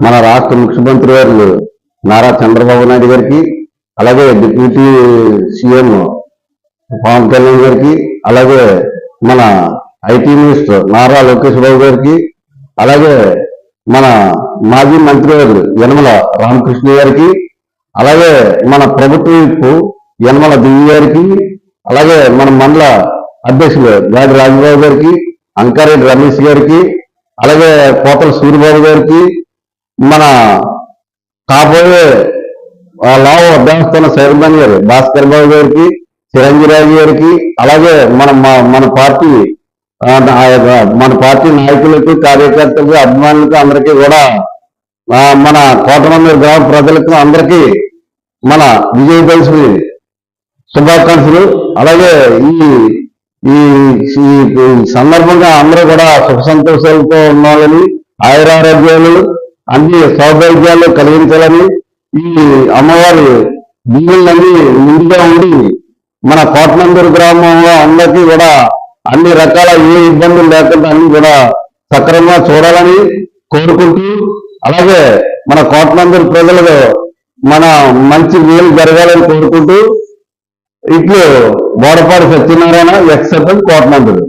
మన రాష్ట్ర ముఖ్యమంత్రి వారు నారా చంద్రబాబు నాయుడు గారికి అలాగే డిప్యూటీ సీఎం పవన్ కళ్యాణ్ గారికి అలాగే మన ఐటీ మినిస్టర్ నారా లోకేష్ బాబు గారికి అలాగే మన మాజీ మంత్రి గారు యనమల రామకృష్ణ గారికి అలాగే మన ప్రభుత్వ వైపు యనమల దివ్య గారికి అలాగే మన మండల అధ్యక్షులు గాడి రాజబాబు గారికి అంకారెడ్డి రమేష్ గారికి అలాగే కోతల సూర్యబాబు గారికి మన కాబోయే ఆ లావు చైర్మన్ గారు భాస్కర్ బాబు గారికి చిరంజీరావు గారికి అలాగే మన మన పార్టీ ఆ, యొక్క మన పార్టీ నాయకులకు కార్యకర్తలకు అభిమానులకు అందరికీ కూడా మన కోటమంది గ్రామ ప్రజలకు అందరికీ మన విజయదశమి శుభాకాంక్షలు. అలాగే ఈ- ఈ సందర్భంగా అందరూ కూడా సుఖ సంతోషాలతో ఉండాలని ఆయురారోగ్యాలు అన్ని సౌభాగ్యాలు కలిగించాలని ఈ అమ్మవారి దీవులన్నీ ముందుగా ఉండి మన కోటనందూరు గ్రామంలో అందరికీ కూడా అన్ని రకాల ఏ ఇబ్బందులు లేకుండా అన్ని కూడా సక్రమంగా చూడాలని కోరుకుంటూ అలాగే మన కోటనందూరు ప్రజలకు మన మంచి మేలు జరగాలని కోరుకుంటూ ఇట్లు బోడపాడు సత్యనారాయణ ఎక్సెప్ట్ కోటనందుడు